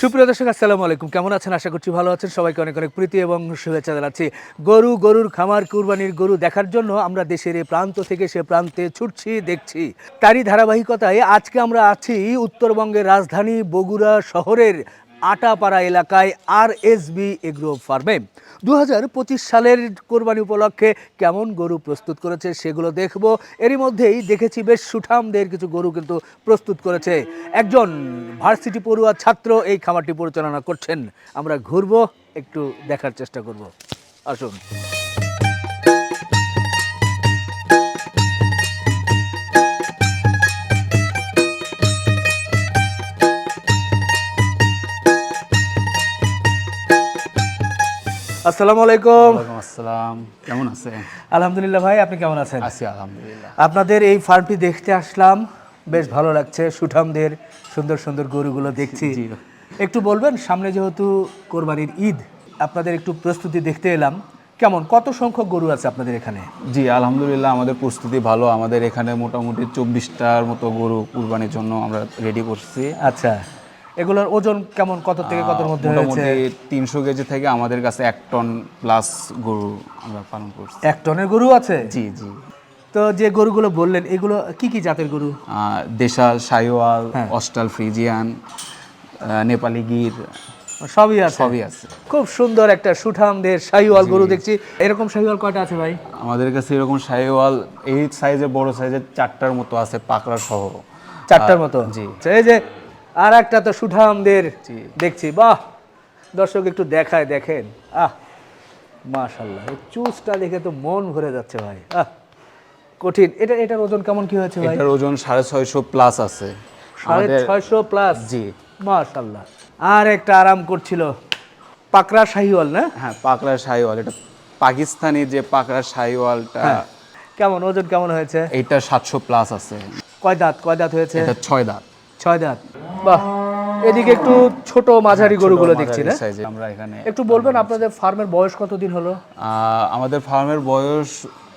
সুপ্রিয় দর্শক, আসসালামু আলাইকুম। কেমন আছেন? আশা করছি ভালো আছেন। সবাইকে অনেক অনেক প্রীতি এবং শুভেচ্ছা জানাচ্ছি। গরু, গরুর খামার, কুরবানির গরু দেখার জন্য আমরা দেশের এই প্রান্ত থেকে সে প্রান্তে ছুটছি, দেখছি। তারই ধারাবাহিকতায় আজকে আমরা আছি উত্তরবঙ্গের রাজধানী বগুড়া শহরের আটাপাড়া এলাকায় আর এস বি এগ্রো ফার্মে। দু পঁচিশ সালের কোরবানি উপলক্ষে কেমন গরু প্রস্তুত করেছে সেগুলো দেখব। এরই মধ্যেই দেখেছি বেশ সুঠামদের কিছু গরু কিন্তু প্রস্তুত করেছে। একজন ভার্সিটি পড়ুয়া ছাত্র এই খামারটি পরিচালনা করছেন। আমরা ঘুরবো, একটু দেখার চেষ্টা করব। আসুন। আসসালামু আলাইকুম। আসসালাম। কেমন আছেন? আলহামদুলিল্লাহ ভাই আপনি কেমন আছেন? আছি আলহামদুলিল্লাহ। আপনাদের এই ফার্মটি দেখতে আসলাম। বেশ ভালো লাগছে সুঠামদের সুন্দর সুন্দর গরুগুলো দেখছি। একটু বলবেন সামনে যেহেতু কোরবানির ঈদ আপনাদের একটু প্রস্তুতি দেখতে এলাম। কেমন কত সংখ্যক গরু আছে আপনাদের এখানে? জি আলহামদুলিল্লাহ আমাদের প্রস্তুতি ভালো। আমাদের এখানে মোটামুটি চব্বিশটার মতো গরু কুরবানির জন্য আমরা রেডি করছি। আচ্ছা। এগুলোর ওজন কেমন? কত থেকে কতর মধ্যে হয়েছে? মোটামুটি তিনশো কেজি থেকে আমাদের কাছে এক টন প্লাস গরু আমরা পালন করছি। এক টনের গরু আছে? জি জি। তো যে গরুগুলো বললেন এগুলো কি কি জাতের গরু? দেশাল সাইওয়াল অস্টাল ফ্রিজিয়ান নেপালি গির সবই আছে। সবই আছে। খুব সুন্দর একটা সুঠামদের শাহিওয়াল গরু দেখছি। এরকম শাহিওয়াল কয়টা আছে ভাই? আমাদের কাছে এরকম সাইওয়াল এই সাইজে বড় সাইজের চারটার মতো আছে পাকড়া সহ। চারটার মতো? জি। এই যে আর একটা তো সুঠামদের দেখছি বাহ! দর্শক একটু দেখায় দেখেন। আহ! মাশাল্লাহ এই চুজটা দেখে তো মন ভরে যাচ্ছে ভাই আহ! কঠিন। এটা এটার ওজন কেমন কি হয়েছে ভাই? এটার ওজন সাড়ে ছয়শো প্লাস আছে। সাড়ে ছয়শো প্লাস জি। মাশাল্লাহ আর একটা আরাম করছিল পাকড়া শাহিওয়াল না? হ্যাঁ পাকড়া শাহিওয়াল। এটা পাকিস্তানি যে পাকড়া শাহিওয়ালটা। হ্যাঁ। কেমন ওজন কেমন হয়েছে? এটা সাতশো প্লাস আছে। কয় দাঁত? কয় দাঁত হয়েছে? এটা ছয় দাঁত। ছয় দাঁত। বাহ এদিকে একটু ছোট মাঝারি গরুগুলো দেখছি না? আমরা এখানে একটু বলবেন আপনাদের ফার্মের বয়স কতদিন হলো? আমাদের ফার্মের বয়স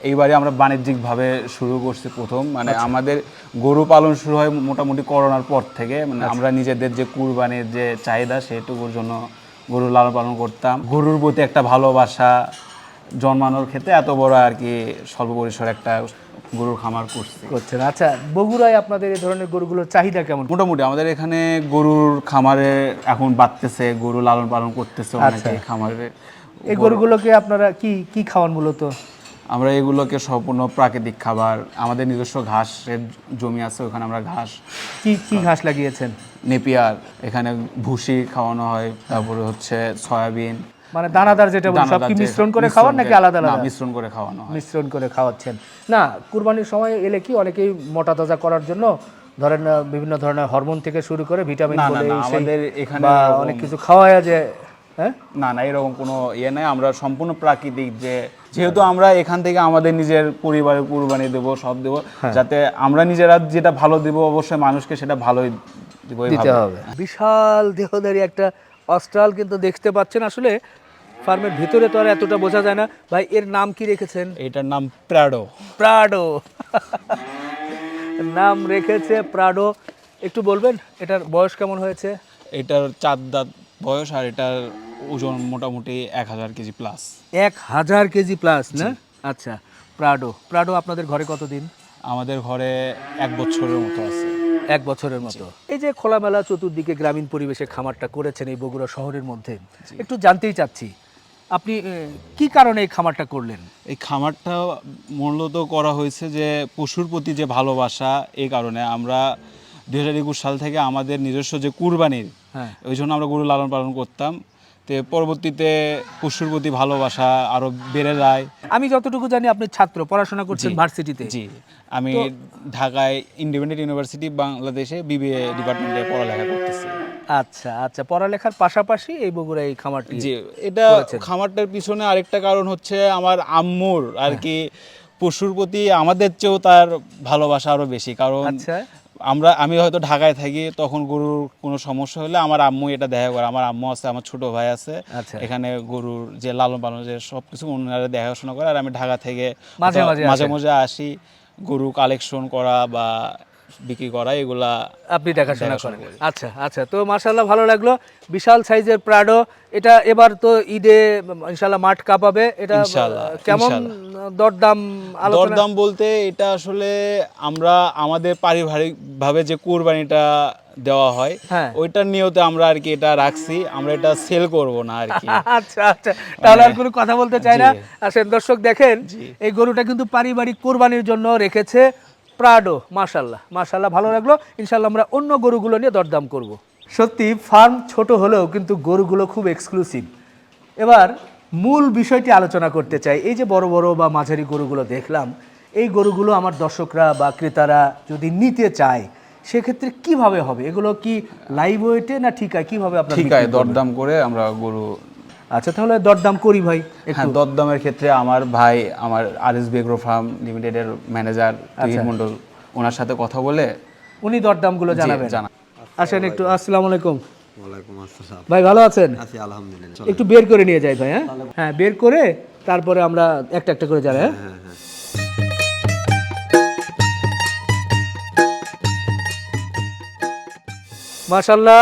এইবারে আমরা বাণিজ্যিকভাবে শুরু করছি প্রথম। মানে আচ্ছা। আমাদের গরু পালন শুরু হয় মোটামুটি করোনার পর থেকে। মানে আমরা নিজেদের যে কুরবানির যে চাহিদা সেটুকুর জন্য গরু লালন পালন করতাম। গরুর প্রতি একটা ভালোবাসা জন্মানোর ক্ষেত্রে এত বড় আর কি স্বল্প পরিসর একটা গরুর খামার করছি। করছেন। আচ্ছা বগুড়ায় আপনাদের এই ধরনের গরুগুলোর চাহিদা কেমন? মোটামুটি আমাদের এখানে গরুর খামারে এখন বাড়তেছে গরু লালন পালন করতেছে আচ্ছা। অনেকে খামারে। এই গরুগুলোকে আপনারা কি কি খাওয়ান মূলত? আমরা এগুলোকে সম্পূর্ণ প্রাকৃতিক খাবার আমাদের নিজস্ব ঘাসের জমি আছে ওখানে আমরা ঘাস কি কি ঘাস লাগিয়েছেন? নেপিয়ার এখানে ভুসি খাওয়ানো হয় তারপরে হচ্ছে সয়াবিন। মানে দানাদার যেটা বলি সব কি মিশ্রণ করে খাওয়ান নাকি আলাদা না, আলাদা? মিশ্রণ করে খাওয়ানো হয়। মিশ্রণ করে খাওয়াচ্ছেন। না কুরবানির সময় এলে কি অনেকেই মোটা তাজা করার জন্য ধরেন বিভিন্ন ধরনের হরমোন থেকে শুরু করে ভিটামিন বলে আমাদের এখানে অনেক কিছু খাওয়ায় যে হ্যাঁ? না না এরকম কোনো ইয়ে নাই। আমরা সম্পূর্ণ প্রাকৃতিক যে যেহেতু আমরা এখান থেকে আমাদের নিজের পরিবারের কুরবানি দেবো সব দেবো হ্যাঁ। যাতে আমরা নিজেরা যেটা ভালো দেবো অবশ্যই মানুষকে সেটা ভালোই দেবো দিতে হবে। বিশাল দেহধারী একটা অস্ট্রাল কিন্তু দেখতে পাচ্ছেন। আসলে ফার্মের ভিতরে তো আর এতটা বোঝা যায় না। ভাই এর নাম কি রেখেছেন? এটার নাম প্রাডো। প্রাডো। নাম রেখেছে প্রাডো। একটু বলবেন এটার বয়স কেমন হয়েছে? এটার চার দাঁত বয়স আর এটার ওজন মোটামুটি এক হাজার কেজি প্লাস এক হাজার কেজি প্লাস না? আচ্ছা প্রাডো। প্রাডো আপনাদের ঘরে কতদিন? আমাদের ঘরে এক বছরের মতো আছে। এক বছরের মতো। এই যে খোলামেলা চতুর্দিকে গ্রামীণ পরিবেশে খামারটা করেছেন এই বগুড়া শহরের মধ্যে একটু জানতেই চাচ্ছি আপনি কি কারণে এই খামারটা করলেন? এই খামারটা মূলত করা হয়েছে যে পশুর প্রতি যে ভালোবাসা এই কারণে আমরা দুই হাজার একুশ সাল থেকে আমাদের নিজস্ব যে কুরবানির হ্যাঁ। ওই জন্য আমরা গরু লালন পালন করতাম। তো পরবর্তীতে পশুর প্রতি ভালোবাসা আরও বেড়ে যায়। আমি যতটুকু জানি আপনি ছাত্র পড়াশোনা করছেন। ভার্সিটিতে। জি। আমি ঢাকায় ইন্ডিপেন্ডেন্ট ইউনিভার্সিটি বাংলাদেশে বিবিএ ডিপার্টমেন্টে পড়ালেখা করতেছি। আচ্ছা আচ্ছা। পড়ালেখার পাশাপাশি এই বগুড়া এই খামারটি জি এটা খামারটার পিছনে আরেকটা কারণ হচ্ছে আমার আম্মুর আর কি পশুর প্রতি আমাদের চেয়েও তার ভালোবাসা আরও বেশি। কারণ আচ্ছা। আমরা আমি হয়তো ঢাকায় থাকি তখন গরুর কোনো সমস্যা হলে আমার আম্মু এটা দেখা করে। আমার আম্মু আছে আমার ছোট ভাই আছে। আচ্ছা। এখানে গরুর যে লালন পালন যে সব কিছু ওনারা দেখাশোনা করে। আর আমি ঢাকা থেকে মাঝে মাঝে মাঝে মাঝে আসি। গরু কালেকশন করা বা বিক্রি করা এগুলা আপনি দেখাশোনা করেন। আচ্ছা আচ্ছা তো মাশাল্লাহ ভালো লাগল। বিশাল সাইজের প্রাডো এটা এবার তো ঈদে ইনশাল্লাহ মাঠ কাঁপাবে। এটা কেমন দরদাম আলোচনা? দরদাম বলতে এটা আসলে আমরা আমাদের পারিবারিক ভাবে যে কুরবানিটা দেওয়া হয় হ্যাঁ। ওইটার নিয়তে আমরা আর কি এটা রাখছি। আমরা এটা সেল করব না আর কি। আচ্ছা আচ্ছা তাহলে আর কোনো কথা বলতে চাই না। আসেন দর্শক দেখেন এই গরুটা কিন্তু পারিবারিক কোরবানির জন্য রেখেছে। প্রাডো মাশাল্লাহ মাশাল্লাহ ভালো লাগল। ইনশাল্লাহ আমরা অন্য গরুগুলো নিয়ে দরদাম করব। সত্যি ফার্ম ছোট হলেও কিন্তু গরুগুলো খুব এক্সক্লুসিভ এবার মূল বিষয়টি আলোচনা করতে চাই। এই যে বড় বড় বা মাঝারি গরুগুলো দেখলাম এই গরুগুলো আমার দর্শকরা বা ক্রেতারা যদি নিতে চায় সেক্ষেত্রে কীভাবে হবে? এগুলো কি লাইভ ওয়েটে না ঠিকায়? আছে কীভাবে আপনার ঠিক আছে দরদাম করে আমরা গরু আচ্ছা তাহলে দরদাম করি ভাই হ্যাঁ দরদামের ক্ষেত্রে আমার ভাই আমার আর এস বেগ্রো ফার্ম লিমিটেডের ম্যানেজার তুহিন মন্ডল ওনার সাথে কথা বলে উনি দরদামগুলো জানাবেন। জানা আসেন একটু আসসালামু আলাইকুম। ওয়ালাইকুম আসসালাম। ভাই ভালো আছেন? আছি আলহামদুলিল্লাহ। একটু বের করে নিয়ে যাই ভাই হ্যাঁ? হ্যাঁ বের করে তারপরে আমরা একটা একটা করে জানাই হ্যাঁ হ্যাঁ হ্যাঁ। মাশাল্লাহ।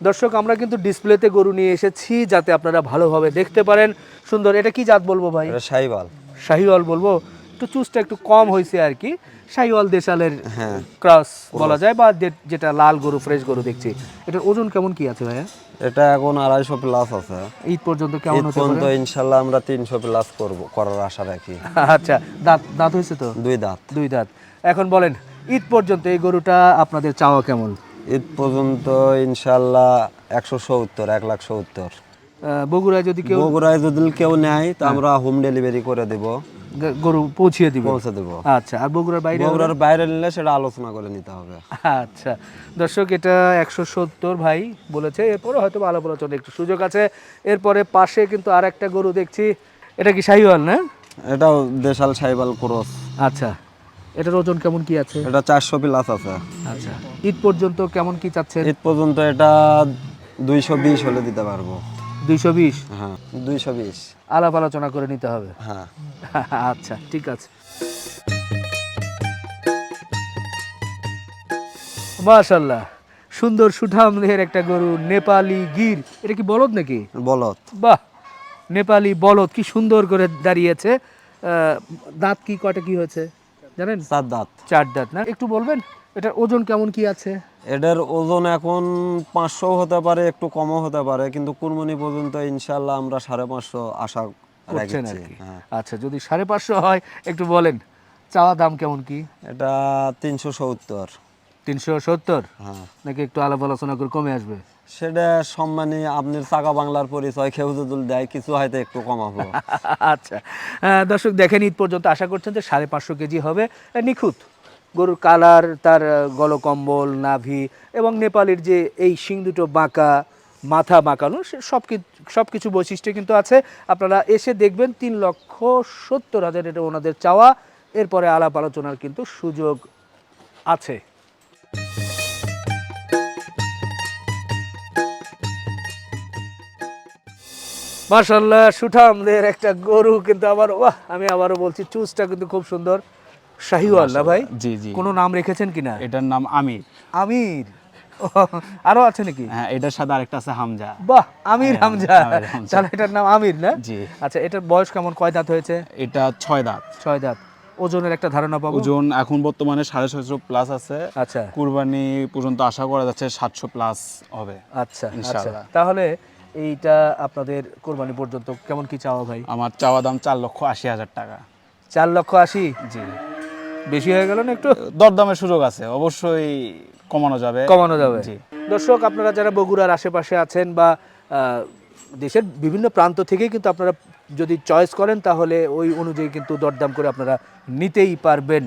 দর্শক আমরা কিন্তু ডিসপ্লেতে গরু নিয়ে এসেছি যাতে আপনারা ভালোভাবে দেখতে পারেন। সুন্দর এটা কি জাত বলব ভাই? সাইবাল শাহিওয়াল। বলব? একটু চুজটা একটু কম হয়েছে আর কি। শাহিওয়াল দেশালের হ্যাঁ। ক্রস বলা যায় বা যেটা লাল গরু ফ্রেশ গরু দেখছি। এটার ওজন কেমন কি আছে ভাইয়া? এটা এখন আড়াইশো প্লাস আছে। ঈদ পর্যন্ত কেমন ঈদ হতে পর্যন্ত ইনশাল্লাহ আমরা তিনশো প্লাস করব করার আশা রাখি। আচ্ছা দাঁত দাঁত হয়েছে তো? দুই দাঁত। দুই দাঁত। এখন বলেন ঈদ পর্যন্ত এই গরুটা আপনাদের চাওয়া কেমন? ঈদ পর্যন্ত ইনশাল্লাহ একশো সত্তর এক লাখ সত্তর। বগুড়ায় যদি কেউ বগুড়ায় যদি কেউ নেয় তো আমরা হোম ডেলিভারি করে দেব। গরু পৌঁছিয়ে দিব। পৌঁছে দেব। আচ্ছা আর বগুড়ার বাইরে বগুড়ার বাইরে নিলে সেটা আলোচনা করে নিতে হবে। আচ্ছা দর্শক এটা একশো সত্তর ভাই বলেছে এরপরে হয়তো ভালো আলোচনা একটু সুযোগ আছে। এরপরে পাশে কিন্তু আর একটা গরু দেখছি এটা কি শাহিওয়াল না? এটাও দেশাল সাইবাল ক্রস। আচ্ছা। এটার ওজন কেমন কি আছে? এটা চারশো প্লাস আছে। আচ্ছা। ঈদ পর্যন্ত কেমন কি চাচ্ছেন ঈদ পর্যন্ত এটা দুইশো বিশ হলে দিতে পারব। দুইশো বিশ? হ্যাঁ দুইশো বিশ। আলাপ আলোচনা করে নিতে হবে। হ্যাঁ। আচ্ছা ঠিক আছে। মাশাল্লাহ সুন্দর সুঠামদের একটা গরু নেপালি গির। এটা কি বলদ নাকি? বলদ। বাহ নেপালি বলদ কি সুন্দর করে দাঁড়িয়েছে। দাঁত কি কটা কি হয়েছে? জানেন? চার দাঁত। চার দাঁত না? একটু বলবেন এটার ওজন কেমন কি আছে? এটার ওজন এখন পাঁচশো হতে পারে একটু কমও হতে পারে কিন্তু কুরবানি পর্যন্ত ইনশাল্লাহ আমরা সাড়ে পাঁচশো আশা করছেন আর কি। হ্যাঁ। আচ্ছা যদি সাড়ে পাঁচশো হয় একটু বলেন চাওয়া দাম কেমন কি? এটা তিনশো সত্তর। তিনশো সত্তর? হ্যাঁ। নাকি একটু আলাপ আলোচনা করে কমে আসবে? সেটা সম্মানী আপনার চাকা বাংলার পরিচয় কেউ যদি দেয় কিছু হয়তো একটু কমাবো। আচ্ছা। আহ, দর্শক দেখেন ঈদ পর্যন্ত আশা করছেন যে সাড়ে পাঁচশো কেজি হবে নিখুঁত। গরুর কালার তার গলকম্বল নাভি এবং নেপালের যে এই শিং দুটো বাঁকা মাথা বাঁকানো সে সব সব কিছু বৈশিষ্ট্য কিন্তু আছে। আপনারা এসে দেখবেন তিন লক্ষ সত্তর হাজার এটা ওনাদের চাওয়া। এরপরে আলাপ আলোচনার কিন্তু সুযোগ আছে। মার্শাল্লাহ সুঠামদের একটা গরু কিন্তু আবার আমি আবারও বলছি চুজটা কিন্তু খুব সুন্দর। ভাই? জি জি। কোনো নাম রেখেছেন কিনা? এটার নাম আমির। আমির? আরও আছে নাকি? হ্যাঁ এটার সাথে আরেকটা আছে হামজা। বাহ আমির হামজা। তাহলে এটার নাম আমির না? জি। আচ্ছা এটার বয়স কেমন? কয় দাঁত হয়েছে? এটা ছয় দাঁত। ছয় দাঁত। ওজনের একটা ধারণা পাবো? ওজন এখন বর্তমানে সাড়ে ছয়শো প্লাস আছে। আচ্ছা। কুরবানি পর্যন্ত আশা করা যাচ্ছে সাতশো প্লাস হবে আচ্ছা আচ্ছা। ইনশাআল্লাহ। তাহলে এইটা আপনাদের কোরবানি পর্যন্ত কেমন কি চাওয়া ভাই? আমার চাওয়া দাম চার লক্ষ আশি হাজার টাকা। চার লক্ষ আশি? জি। বেশি হয়ে গেল না একটু? দরদামের সুযোগ আছে অবশ্যই কমানো যাবে। কমানো যাবে। জি। দর্শক আপনারা যারা বগুড়ার আশেপাশে আছেন বা দেশের বিভিন্ন প্রান্ত থেকেই কিন্তু আপনারা যদি চয়েস করেন তাহলে ওই অনুযায়ী কিন্তু দরদাম করে আপনারা নিতেই পারবেন।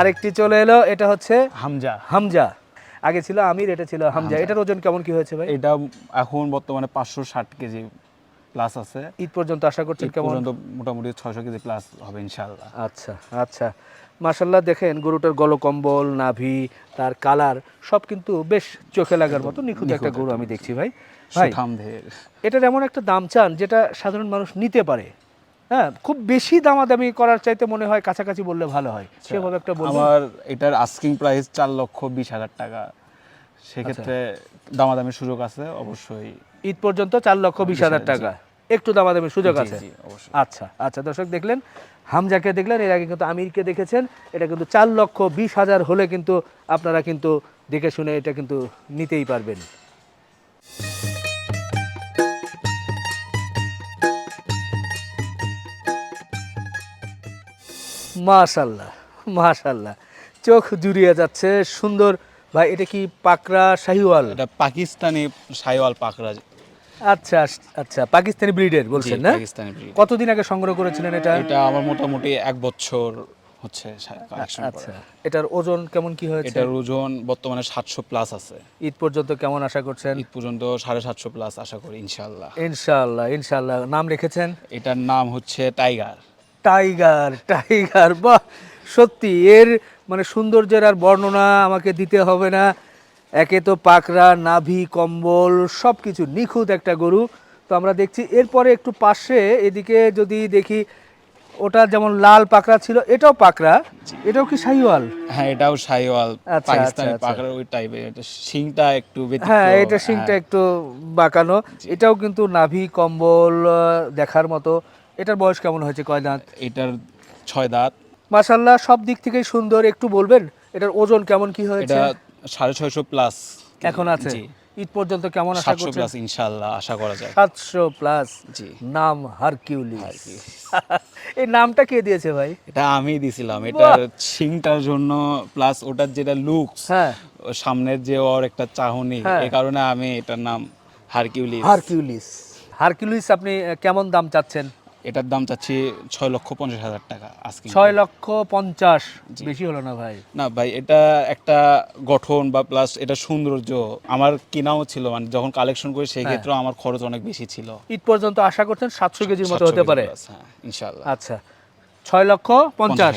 আরেকটি চলে এলো এটা হচ্ছে হামজা। হামজা। আগে ছিল আমির এটা ছিল হামজা। এটার ওজন কেমন কি হয়েছে ভাই? এটা এখন বর্তমানে পাঁচশো ষাট কেজি প্লাস আছে। ঈদ পর্যন্ত আশা করছেন ঈদ কেমন? পর্যন্ত মোটামুটি ছয়শো কেজি প্লাস হবে ইনশাল্লাহ আচ্ছা আচ্ছা। মাশাল্লাহ দেখেন গরুটার গলকম্বল নাভি তার কালার সব কিন্তু বেশ চোখে লাগার মতো নিখুঁত একটা গরু আমি দেখছি ভাই। ভাই এটার এমন একটা দাম চান যেটা সাধারণ মানুষ নিতে পারে। হ্যাঁ খুব বেশি দামাদামি করার চাইতে মনে হয় কাছাকাছি বললে ভালো হয়। সেভাবে একটা আমার এটার আস্কিং প্রাইস চার লক্ষ বিশ হাজার টাকা। সেক্ষেত্রে দামাদামির সুযোগ আছে অবশ্যই। ঈদ পর্যন্ত চার লক্ষ বিশ হাজার টাকা। একটু দামাদামির সুযোগ আছে। আচ্ছা আচ্ছা দর্শক দেখলেন হামজাকে দেখলেন, এর আগে কিন্তু আমিরকে দেখেছেন। এটা কিন্তু চার লক্ষ বিশ হাজার হলে কিন্তু আপনারা কিন্তু দেখে শুনে এটা কিন্তু নিতেই পারবেন। মাশাল্লাহ মাশাল্লাহ। চোখ জুড়িয়ে যাচ্ছে সুন্দর। ভাই, এটা কি পাকড়া শাহিওয়াল? এটা পাকিস্তানি সাইওয়াল পাকড়া। আচ্ছা আচ্ছা পাকিস্তানি ব্রিডের বলছেন না? পাকিস্তানি breed। কতদিন আগে সংগ্রহ করেছিলেন এটা? এটা আমার মোটামুটি এক বছর হচ্ছে আচ্ছা এটার ওজন কেমন কি হয়েছে? এটার ওজন বর্তমানে সাতশো প্লাস আছে। ঈদ পর্যন্ত কেমন আশা করছেন? ঈদ পর্যন্ত সাড়ে সাতশো প্লাস আশা করি ইনশাল্লাহ ইনশাআল্লাহ ইনশাআল্লাহ। নাম রেখেছেন? এটার নাম হচ্ছে টাইগার। টাইগার টাইগার বাহ! সত্যি এর মানে সৌন্দর্যের আর বর্ণনা আমাকে দিতে হবে না। একে তো পাকড়া নাভি কম্বল সব কিছু নিখুঁত একটা গরু। তো আমরা দেখছি এরপরে একটু পাশে এদিকে যদি দেখি ওটা যেমন লাল পাকড়া ছিল এটাও পাকড়া। এটাও কি শাহিওয়াল হ্যাঁ এটাও সাইওয়াল আচ্ছা, পাকিস্তানি আচ্ছা, আচ্ছা। পাকড়া ওই টাইপের এটা শিংটা একটু হ্যাঁ এটা শিংটা একটু বাঁকানো। এটাও কিন্তু নাভি কম্বল দেখার মতো। এটার বয়স কেমন হয়েছে কয় দাঁত? এটার ছয় দাঁত। মাশাল্লাহ সব দিক থেকেই সুন্দর। একটু বলবেন এটার ওজন কেমন কি হয়েছে? এটা সাড়ে ছয়শো প্লাস এখন আছে। ঈদ পর্যন্ত কেমন আশা করছেন? প্লাস ইনশাল্লাহ আশা করা যায়। সাতশো প্লাস জি। নাম হারকিউলিস। এই নামটা কে দিয়েছে ভাই? এটা আমি দিছিলাম। এটার শিংটার জন্য প্লাস ওটার যেটা লুকস হ্যাঁ। সামনের যে ওর একটা চাহনি হ্যাঁ। এই কারণে আমি এটার নাম হারকিউলিস। হারকিউলিস। হারকিউলিস আপনি কেমন দাম চাচ্ছেন? এটার দাম চাচ্ছি ছয় লক্ষ পঞ্চাশ হাজার টাকা আজকে ছয় লক্ষ পঞ্চাশ বেশি হলো না ভাই। না ভাই এটা একটা গঠন বা প্লাস এটা সৌন্দর্য আমার কেনাও ছিল মানে যখন কালেকশন করি সেই ক্ষেত্রে আমার খরচ অনেক বেশি ছিল। ঈদ পর্যন্ত আশা করছেন সাতশো কেজির মতো হতে পারে? হ্যাঁ ইনশাল্লাহ আচ্ছা ছয় লক্ষ পঞ্চাশ।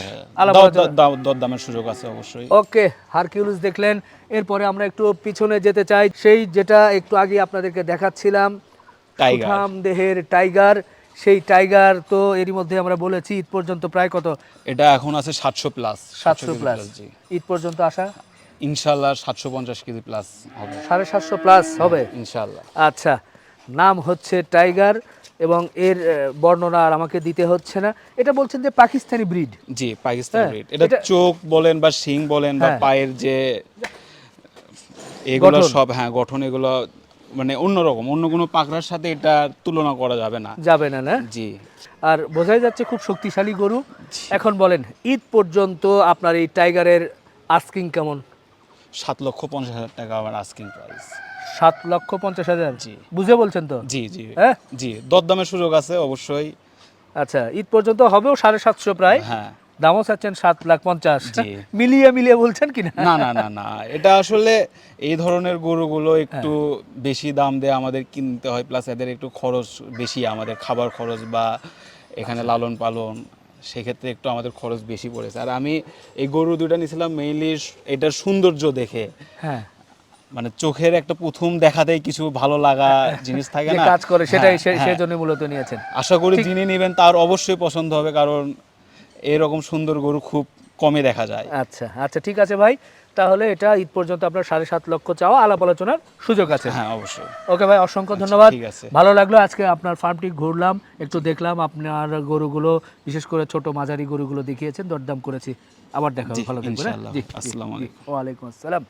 দরদামের সুযোগ আছে অবশ্যই। ওকে হারকিউলিস দেখলেন। এরপরে আমরা একটু পিছনে যেতে চাই। সেই যেটা একটু আগে আপনাদেরকে দেখাচ্ছিলাম টাইগার দেহের টাইগার সেই টাইগার তো এরই মধ্যে আমরা বলেছি ঈদ পর্যন্ত প্রায় কত? এটা এখন আছে সাতশো প্লাস। সাতশো প্লাস। জি। ঈদ পর্যন্ত আসা? ইনশাল্লাহ সাতশো পঞ্চাশ কেজি প্লাস হবে। সাড়ে সাতশো প্লাস হবে? ইনশাল্লাহ আচ্ছা নাম হচ্ছে টাইগার এবং এর বর্ণনা আর আমাকে দিতে হচ্ছে না। এটা বলছেন যে পাকিস্তানি ব্রিড। জি পাকিস্তান হ্যাঁ, ব্রিড। এটা এটা- চোখ বলেন বা শিং বলেন বা হ্যাঁ। পায়ের যে এগুলো সব হ্যাঁ গঠন এগুলো মানে অন্যরকম অন্য কোনো পাকড়ার সাথে এটা তুলনা করা যাবে না। যাবে না না? জি। আর বোঝাই যাচ্ছে খুব শক্তিশালী গরু। এখন বলেন ঈদ পর্যন্ত আপনার এই টাইগারের আস্কিং কেমন? সাত লক্ষ পঞ্চাশ হাজার টাকা আমার আস্কিং প্রাইস সাত লক্ষ পঞ্চাশ হাজার? জি। বুঝে বলছেন তো? জি জি। হ্যাঁ? জি দরদামের সুযোগ আছে অবশ্যই। আচ্ছা ঈদ পর্যন্ত হবেও সাড়ে সাতশো প্রায়। হ্যাঁ। দামও চাচ্ছেন সাত লাখ পঞ্চাশ। মিলিয়ে মিলিয়ে বলছেন কি না না না না। না এটা আসলে এই ধরনের গরুগুলো একটু বেশি দাম দিয়ে আমাদের কিনতে হয় প্লাস এদের একটু খরচ বেশি আমাদের খাবার খরচ বা এখানে লালন পালন সেক্ষেত্রে একটু আমাদের খরচ বেশি পড়েছে। আর আমি এই গরু দুটা নিয়েছিলাম মেইনলি এটার সৌন্দর্য দেখে। হ্যাঁ। মানে চোখের একটা প্রথম দেখাতেই কিছু ভালো লাগা জিনিস থাকে না? কাজ করে সেটাই হ্যাঁ, হ্যাঁ। সেই জন্য মূলত নিয়েছেন। আশা করি যিনি নেবেন তার অবশ্যই পছন্দ হবে কারণ এরকম সুন্দর গরু খুব কমে দেখা যায় আচ্ছা আচ্ছা ঠিক আছে ভাই তাহলে এটা ঈদ পর্যন্ত আপনার সাড়ে সাত লক্ষ চাওয়া আলাপ আলোচনার সুযোগ আছে হ্যাঁ অবশ্যই ওকে ভাই অসংখ্য ধন্যবাদ ঠিক আছে। ভালো লাগল আজকে আপনার ফার্মটি ঘুরলাম একটু দেখলাম আপনার গরুগুলো বিশেষ করে ছোট মাঝারি গরুগুলো দেখিয়েছেন দরদাম করেছি আবার দেখা হবে ভালো থাকবেন হ্যাঁ? ইনশাআল্লাহ। জি, জি, আসসালামু জি। আলাইকুম। ওয়ালাইকুম আসসালাম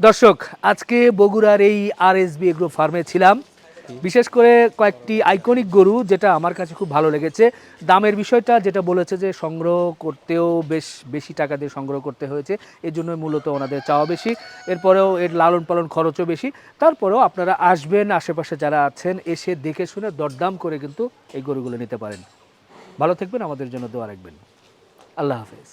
দর্শক আজকে বগুড়ার এই আর এস বি এগ্রো ফার্মে ছিলাম বিশেষ করে কয়েকটি আইকনিক গরু যেটা আমার কাছে খুব ভালো লেগেছে। দামের বিষয়টা যেটা বলেছে যে সংগ্রহ করতেও বেশ বেশি টাকা দিয়ে সংগ্রহ করতে হয়েছে এর জন্য মূলত ওনাদের চাওয়া বেশি। এরপরেও এর লালন পালন খরচও বেশি। তারপরেও আপনারা আসবেন, আশেপাশে যারা আছেন, এসে দেখে শুনে দরদাম করে কিন্তু এই গরুগুলো নিতে পারেন। ভালো থাকবেন, আমাদের জন্য দোয়া রাখবেন। আল্লাহ হাফেজ।